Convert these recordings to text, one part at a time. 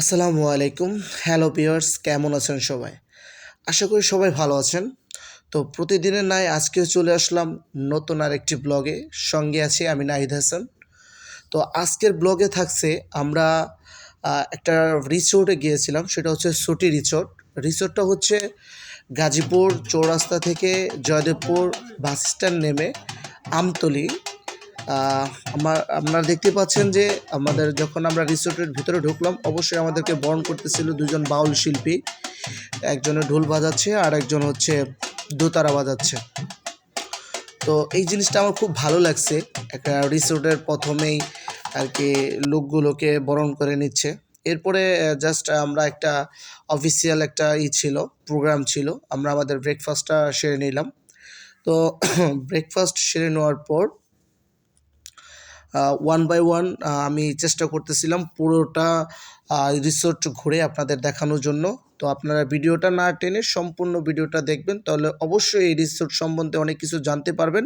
আসসালামু আলাইকুম। Hello pears কেমন আছেন সবাই? আশা করি সবাই ভালো আছেন। তো প্রতিদিনের নাই আজকেও চলে আসলাম নতুন আরেকটি ব্লগে সঙ্গে আছি আমি নাহিদ হাসান। তো আজকের ব্লগে থাকছে আমরা একটা রিসোর্টে গিয়েছিলাম, সেটা হচ্ছে সুটি রিসোর্ট রিসোর্টটা হচ্ছে গাজীপুর চৌরাস্তা থেকে জয়দেবপুর বাস স্ট্যান্ড নেমে আমতলি আমার আপনারা দেখতে পাচ্ছেন যে আমাদের যখন আমরা রিসোর্টের ভিতরে ঢুকলাম, অবশ্যই আমাদেরকে বরণ করতেছিল দুজন বাউল শিল্পী। একজনে ঢোল বাজাচ্ছে আর একজন হচ্ছে দোতারা বাজাচ্ছে। তো এই জিনিসটা আমার খুব ভালো লাগছে। একটা রিসোর্টের প্রথমেই আর কি লোকগুলোকে বরণ করে নিচ্ছে। এরপরে জাস্ট আমরা একটা অফিসিয়াল একটা ই ছিল প্রোগ্রাম ছিল। আমরা আমাদের ব্রেকফাস্টটা সেরে নিলাম। তো ব্রেকফাস্ট সেরে নেওয়ার পর ওয়ান বাই ওয়ান আমি চেষ্টা করতেছিলাম পুরোটা রিসোর্ট ঘুরে আপনাদের দেখানোর জন্য। তো আপনারা ভিডিওটা না টেনে সম্পূর্ণ ভিডিওটা দেখবেন, তাহলে অবশ্যই এই রিসোর্ট সম্বন্ধে অনেক কিছু জানতে পারবেন।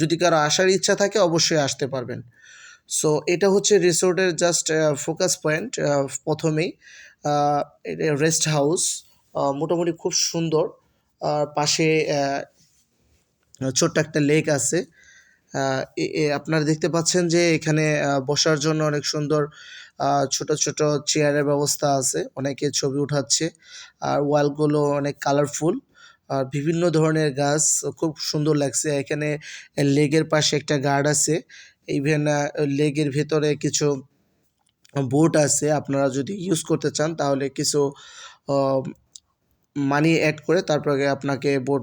যদি কারও আসার ইচ্ছা থাকে, অবশ্যই আসতে পারবেন। সো এটা হচ্ছে রিসোর্টের জাস্ট ফোকাস পয়েন্ট প্রথমেই। রেস্ট হাউস মোটামুটি খুব সুন্দর। আর পাশে ছোট্ট একটা লেক আছে। আপনারা দেখতে পাচ্ছেন যে এখানে বসার জন্য অনেক সুন্দর ছোট ছোট চেয়ারের ব্যবস্থা আছে। অনেকে ছবি উঠাচ্ছে। আর ওয়ালগুলো অনেক কালারফুল। আর বিভিন্ন ধরনের গাছ, খুব সুন্দর লাগছে। এখানে লেগের পাশে একটা গার্ড আছে। ইভেন লেগের ভেতরে কিছু বোট আছে। আপনারা যদি ইউজ করতে চান, তাহলে কিছু মানি অ্যাড করে তারপরে আপনাকে বোট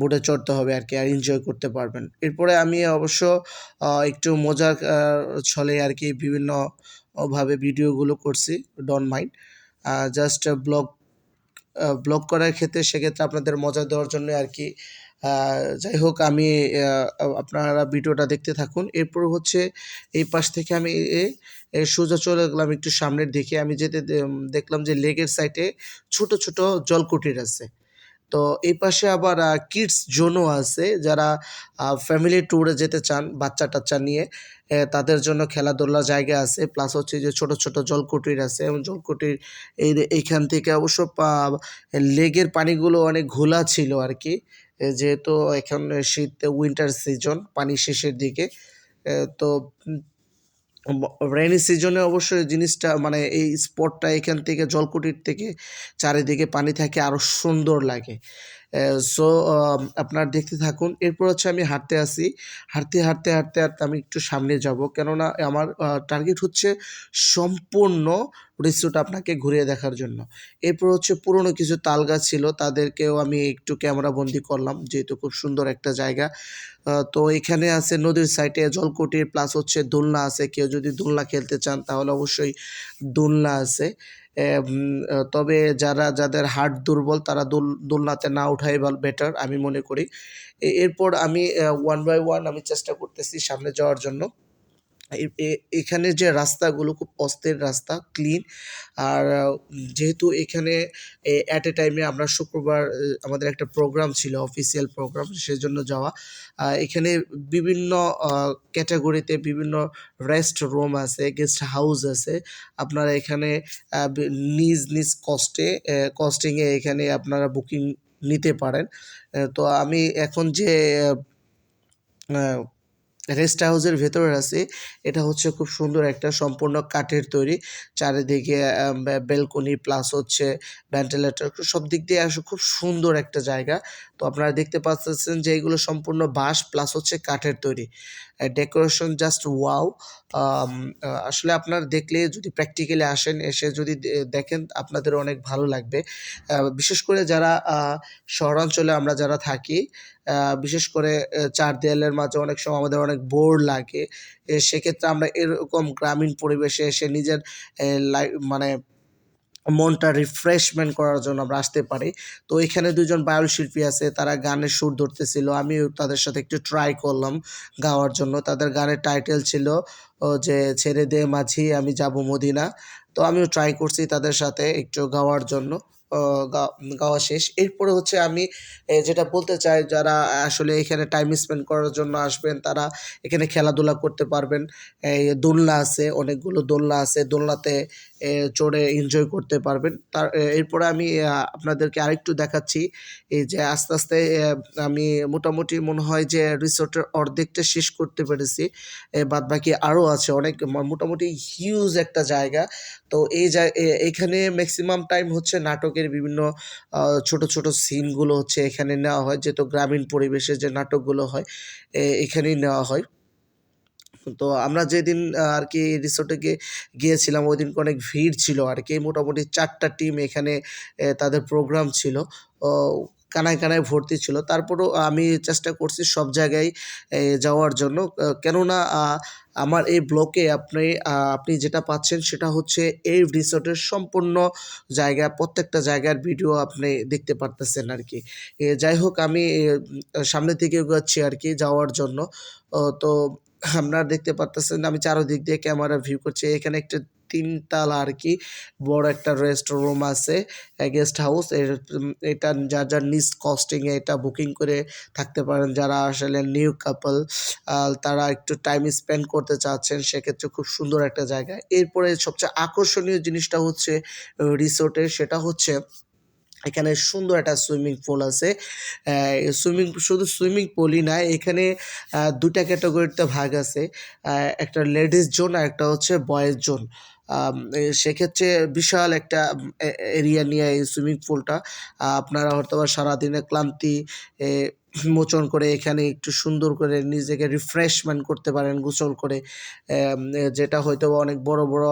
বোটে চড়তে হবে আর কি, আর এনজয় করতে পারবেন। এরপরে আমি অবশ্য একটু মজার ছলে আর কি বিভিন্ন ভাবে ভিডিওগুলো করছি don't mind just blog blog করার ক্ষেত্রে সেক্ষেত্রে আপনাদের মজা দেওয়ার জন্য আর কি যাই হোক আমি আপনারা ভিডিওটা দেখতে থাকুন। এরপর হচ্ছে এই পাশ থেকে আমি সোজা চলে গেলাম একটু সামনের দিকে। আমি যেতে দেখলাম যে লেগের সাইডে ছোট ছোট জলকুটির আছে। তো এই পাশে আবার কিডস জোনও আছে যারা ফ্যামিলি ট্যুরে যেতে চান বাচ্চা টাচ্চা নিয়ে তাদের জন্য খেলাধুলার জায়গা আছে। প্লাস হচ্ছে যে ছোট ছোট জলকুটির আছে। এবং জলকুটির এই, এইখান থেকে অবশ্য লেগের পানিগুলো অনেক ঘোলা ছিল আর কি যেহেতু এখন শীত উইন্টার সিজন পানি শেষের দিকে। তো রেনি সিজনে অবশ্য জিনিসটা মানে এই স্পটটা এখান থেকে জলকুটির থেকে চারিদিকে পানি থাকে আরও সুন্দর লাগে। সো আপনার দেখতে থাকুন। এরপর হচ্ছে আমি হাঁটতে আসি। হাঁটতে হাঁটতে হাঁটতে হাঁটতে আমি একটু সামনে যাব। কেননা আমার টার্গেট হচ্ছে সম্পূর্ণ রিসোর্ট আপনাকে ঘুরিয়ে দেখার জন্য। এরপর হচ্ছে পুরনো কিছু তাল গাছ ছিল, তাদেরকেও আমি একটু ক্যামেরা বন্দি করলাম, যেহেতু খুব সুন্দর একটা জায়গা। তো এখানে আছে নদীর সাইডে জলকুটির প্লাস হচ্ছে দোলনা আছে। কেউ যদি দোলনা খেলতে চান, তাহলে অবশ্যই দোলনা আছে। তবে যারা, যাদের হার্ট দুর্বল, তারা দোল, দোলনাতে না ওঠাই বেটার আমি মনে করি। এরপর আমি ওয়ান বাই ওয়ান আমি চেষ্টা করতেছি সামনে যাওয়ার জন্য। এখানে যে রাস্তাগুলো খুব অস্থির রাস্তা ক্লিন আর যেহেতু এখানে অ্যাট এ টাইমে আমরা শুক্রবার আমাদের একটা প্রোগ্রাম ছিল অফিসিয়াল প্রোগ্রাম সেজন্য যাওয়া। এখানে বিভিন্ন ক্যাটাগরিতে বিভিন্ন রেস্ট রুম আছে গেস্ট হাউস আছে। আপনারা এখানে নিজ নিজ কস্টে কস্টিংয়ে এখানে আপনারা বুকিং নিতে পারেন। তো আমি এখন যে রেস্ট হাউসের ভেতরে আছে। এটা হচ্ছে খুব সুন্দর একটা সম্পূর্ণ কাঠের তৈরি। চারিদিকে বেলকনি প্লাস হচ্ছে ভেন্টিলেটর সব দিক দিয়ে আসলে খুব সুন্দর একটা জায়গা। তো আপনারা দেখতে পাচ্ছেন যে এগুলো সম্পূর্ণ বাঁশ প্লাস হচ্ছে কাঠের তৈরি। ডেকোরেশন জাস্ট ওয়াও আসলে আপনারা দেখলে যদি প্র্যাকটিক্যালি আসেন, এসে যদি দেখেন আপনাদের অনেক ভালো লাগবে। বিশেষ করে যারা শহরাঞ্চলে আমরা যারা থাকি বিশেষ করে চার দেয়ালের মাঝে অনেক সময় আমাদের অনেক বোর লাগে। সেক্ষেত্রে আমরা এরকম গ্রামীণ পরিবেশে এসে নিজের লাইফ মানে মনটা রিফ্রেশমেন্ট করার জন্য আমরা আসতে পারি। তো এখানে দুজন বায়ুল শিল্পী আছে, তারা গানের সুর ধরতেছিল। আমিও তাদের সাথে একটু ট্রাই করলাম গাওয়ার জন্য। তাদের গানের টাইটেল ছিল যে, ছেড়ে দে মাঝি, আমি যাব মদিনা। তো আমিও ট্রাই করছি তাদের সাথে একটু গাওয়ার জন্য। গাওয়া শেষ। এরপরে হচ্ছে আমি যেটা বলতে চাই যারা আসলে এখানে টাইম স্পেন্ড করার জন্য আসবেন তারা এখানে খেলাধুলা করতে পারবেন। দোলনা আছে, অনেকগুলো দোলনা আছে। দোলনাতে চড়ে এনজয় করতে পারবেন। তার এরপরে আমি আপনাদেরকে আরেকটু দেখাচ্ছি। এই যে আস্তে, আস্তে আমি মোটামুটি মনে হয় যে রিসোর্টের অর্ধেকটা শেষ করতে পেরেছি। এ বাদবাকি আরও আছে অনেক মোটামুটি হিউজ একটা জায়গা। তো এই এখানে ম্যাক্সিমাম টাইম হচ্ছে নাটকের বিভিন্ন ছোট, ছোট সিনগুলো হচ্ছে এখানে নেওয়া হয়। যেহেতু গ্রামীণ পরিবেশে যে নাটকগুলো হয় এখানেই নেওয়া হয়। তো আমরা যেদিন আর কি রিসোর্টে গিয়ে গিয়েছিলাম ওই দিনকে অনেক ভিড় ছিল আর কি মোটামুটি চারটা টিম এখানে তাদের প্রোগ্রাম ছিল। কানায়, কানায় ভর্তি ছিল। তারপরেও আমি চেষ্টা করছি সব জায়গায় যাওয়ার জন্য। কেননা আমার এই ব্লকে আপনি আপনি যেটা পাচ্ছেন সেটা হচ্ছে এই রিসোর্টের সম্পূর্ণ জায়গা, প্রত্যেকটা জায়গার ভিডিও আপনি দেখতে পারতেছেন আর কি যাই হোক আমি এ সামনের দিকে আর কি যাওয়ার জন্য। তো আপনারা দেখতে পারতেছেন আমি চারোদিক দিয়ে ক্যামেরা ভিউ করছি। এখানে একটা ৩ তালা আরকি বড় একটা রেস্ট রুম আছে, গেস্ট হাউস। এর এটা যার, যার নিজ কস্টিং এ এটা বুকিং করে থাকতে পারেন। যারা আসলে নিউ কাপল তারা একটু টাইম স্পেন্ড করতে চাচ্ছেন সেক্ষেত্রে খুব সুন্দর একটা জায়গা। এরপরে সবচেয়ে আকর্ষণীয় জিনিসটা হচ্ছে ও রিসোর্টের সেটা হচ্ছে এখানে সুন্দর একটা সুইমিং পুল আছে। সুইমিং শুধু সুইমিং পুলই না এখানে দুটা ক্যাটাগরিতে ভাগ আছে। একটা লেডিস জোন আর একটা হচ্ছে বয়েজ জোন। সেক্ষেত্রে বিশাল একটা এরিয়া নিয়ে এই সুইমিং পুলটা। আপনারা হয়তোবা সারাদিনের ক্লান্তি মোচন করে এখানে একটু সুন্দর করে নিজেকে রিফ্রেশমেন্ট করতে পারেন গোসল করে। যেটা হয়তোবা অনেক বড়, বড়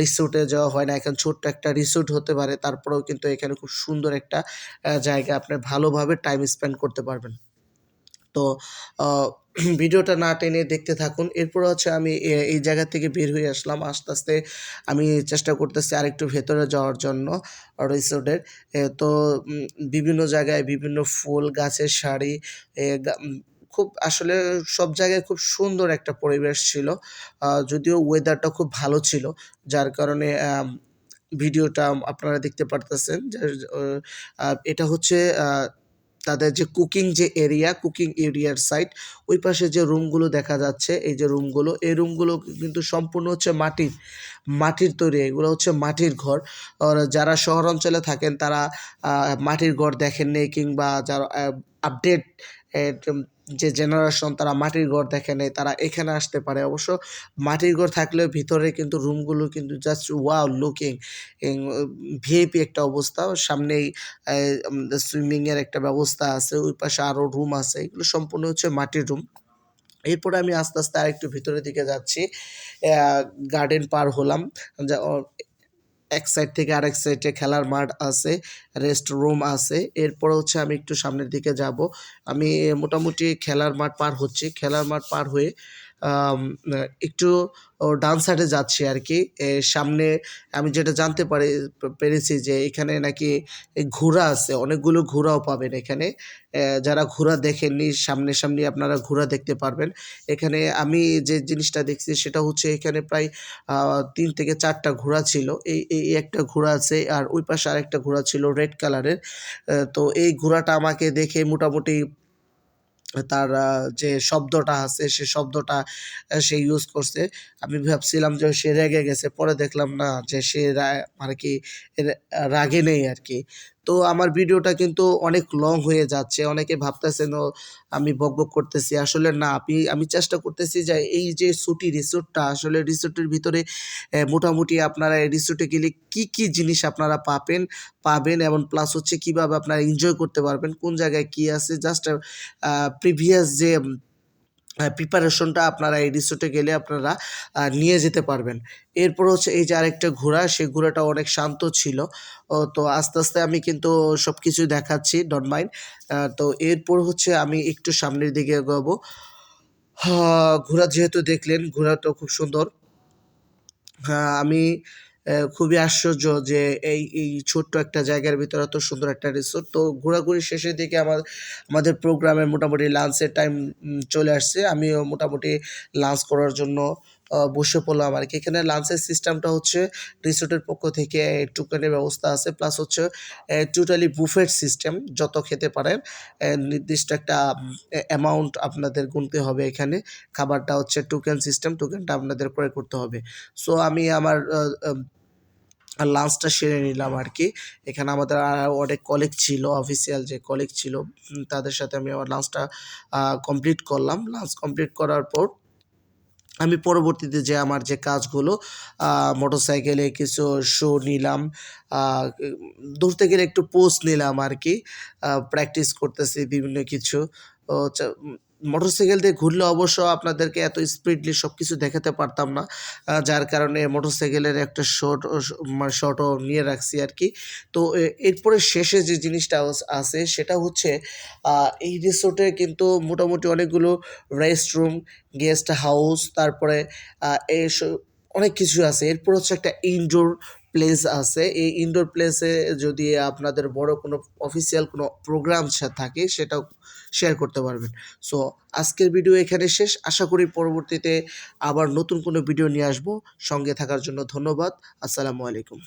রিসোর্টে যাওয়া হয় না। এখানে ছোট্ট একটা রিসোর্ট হতে পারে। তারপরেও কিন্তু এখানে খুব সুন্দর একটা জায়গা আপনি ভালোভাবে টাইম স্পেন্ড করতে পারবেন। তো ভিডিওটা না টেনে দেখতে থাকুন। এরপর হচ্ছে আমি এই জায়গা থেকে বের হয়ে আসলাম। আস্তে, আস্তে আমি চেষ্টা করতেছি আরেকটু ভেতরে যাওয়ার জন্য রিসোর্টের। তো বিভিন্ন জায়গায় বিভিন্ন ফুল গাছের উম খুব আসলে সব জায়গায় খুব সুন্দর একটা পরিবেশ ছিল। যদিও ওয়েদারটা খুব ভালো ছিল। যার কারণে ভিডিওটা আপনারা দেখতে পারতেছেন এটা হচ্ছে তাদের যে কুকিং যে এরিয়া, কুকিং এরিয়ার সাইড ওই পাশে যে রুমগুলো দেখা যাচ্ছে, এই যে রুমগুলো, এই রুমগুলো কিন্তু সম্পূর্ণ হচ্ছে মাটির, মাটির তৈরি। এগুলো হচ্ছে মাটির ঘর। যারা শহর অঞ্চলে থাকেন তারা মাটির ঘর দেখেননি কিংবা যারা আপডেট যে জেনারেশন তারা মাটির ঘর দেখে নাই, তারা এখানে আসতে পারে। অবশ্য মাটির ঘর থাকলেও ভিতরে কিন্তু রুমগুলো কিন্তু জাস্ট ওয়াও লুকিং ভিআইপি একটা অবস্থা। সামনেই এ উম সুইমিং এর একটা ব্যবস্থা আছে। ওই পাশে আরও রুম আছে। এগুলো সম্পূর্ণ হচ্ছে মাটির রুম। এরপরে আমি আস্তে, আস্তে আরেকটু ভিতরের দিকে যাচ্ছি। গার্ডেন পার হলাম। এক সাইড থেকে আরেক সাইডে খেলার মাঠ আছে, রেস্ট রুম আছে। এরপর হচ্ছে আমি একটু সামনের দিকে যাব আমি মোটামুটি খেলার মাঠ পার হচ্ছি। খেলার মাঠ পার হয়ে একটু ডান সাইডে যাচ্ছি আরকি। এ, সামনে আমি যেটা জানতে পারি পেরেছি যে এখানে নাকি ঘোড়া আছে। অনেকগুলো ঘোড়াও পাবেন এখানে। যারা ঘোড়া দেখেননি, সামনাসামনি আপনারা ঘোড়া দেখতে পারবেন। এখানে আমি যে জিনিসটা দেখছি সেটা হচ্ছে এখানে প্রায় তিন থেকে ৪ টা ঘোড়া ছিল। এই এই একটা ঘোড়া আছে আর ওই পাশে আরেকটা ঘোড়া ছিল রেড কালারের। তো এই ঘোড়াটা আমাকে দেখে মোটামুটি তার যে শব্দটা আছে, সে শব্দটা সে ইউজ করছে। আমি ভাবছিলাম যে সে রেগে গেছে। পরে দেখলাম না, যে সে মানে কি রাগে নেই আরকি। তো আমার ভিডিওটা কিন্তু অনেক লং হয়ে যাচ্ছে। অনেকে ভাবতেছেন আমি বকবক করতেছি। আসলে না আমি আমি চেষ্টা করতেছি যে এই যে সুটি রিসোর্টটা আসলে রিসোর্টের ভিতরে মোটামুটি আপনারা এই রিসোর্টে গেলে কি, কি জিনিস আপনারা পাবেন পাবেন এবং প্লাস হচ্ছে কীভাবে আপনারা এনজয় করতে পারবেন, কোন জায়গায় কি আছে জাস্ট প্রিভিয়াস যে প্রিপারেশনটা আপনারা এই রিসোর্টে গেলে আপনারা নিয়ে যেতে পারবেন। এরপর হচ্ছে এই যে আরেকটা ঘোড়া, সেই ঘোড়াটা অনেক শান্ত ছিল। তো আস্তে, আস্তে আমি কিন্তু সবকিছু দেখাচ্ছি ডন্ট মাইন্ড। তো এরপর হচ্ছে আমি একটু সামনের দিকে এগোবো। হা ঘোড়া যেহেতু দেখলেন ঘোড়াটাও খুব সুন্দর। হ্যাঁ, আমি খুবই আশ্চর্য যে এই এই ছোট্ট একটা জায়গার ভিতরে এত সুন্দর একটা রিসোর্ট। তো ঘোরাঘুরি শেষের দিকে আমার, আমাদের প্রোগ্রামের মোটামুটি লাঞ্চের টাইম চলে আসছে। আমিও মোটামুটি লাঞ্চ করার জন্য বসে পড়লাম আর কি। এখানে লাঞ্চের সিস্টেমটা হচ্ছে রিসোর্টের পক্ষ থেকে টোকেনের ব্যবস্থা আছে। প্লাস হচ্ছে টোটালি বুফেট সিস্টেম যত খেতে পারেন নির্দিষ্ট একটা অ্যামাউন্ট আপনাদের গুনতে হবে এখানে। খাবারটা হচ্ছে টোকেন সিস্টেম টোকেনটা আপনাদের ক্রয় করতে হবে। সো আমি আমার লাঞ্চটা সেরে নিলাম আর কি। এখানে আমাদের অনেক কলিগ ছিল অফিসিয়াল যে কলিগ ছিল তাদের সাথে আমি আমার লাঞ্চটা কমপ্লিট করলাম। লাঞ্চ কমপ্লিট করার পর আমি পরবর্তীতে যে আমার যে কাজগুলো মোটরসাইকেলে কিছু শো নিলাম দৌড়তে গেলে একটু পোস্ট নিলাম আর কি প্র্যাকটিস করতেছি বিভিন্ন কিছু মোটরসাইকেল দিয়ে ঘুরলে অবশ্য আপনাদেরকে এত স্পিডলি সব কিছু দেখাতে পারতাম না যার কারণে মোটরসাইকেলের একটা শর্ট মানে শর্টও নিয়ে রাখছি আর কি। তো এরপরে শেষে যে জিনিসটা আছে সেটা হচ্ছে এই রিসোর্টে কিন্তু মোটামুটি অনেকগুলো রেস্টরুম গেস্ট হাউস তারপরে এই অনেক কিছু আছে। এরপর হচ্ছে একটা ইনডোর প্লেস আছে। এই ইনডোর প্লেসে যদি আপনাদের বড় কোনো অফিসিয়াল কোনো প্রোগ্রাম থাকে, সেটাও শেয়ার করতে পারবেন। সো আজকের ভিডিও এখানে শেষ। আশা করি পরবর্তীতে আবার নতুন কোনো ভিডিও নিয়ে আসব। সঙ্গে থাকার জন্য ধন্যবাদ। আসসালামু আলাইকুম।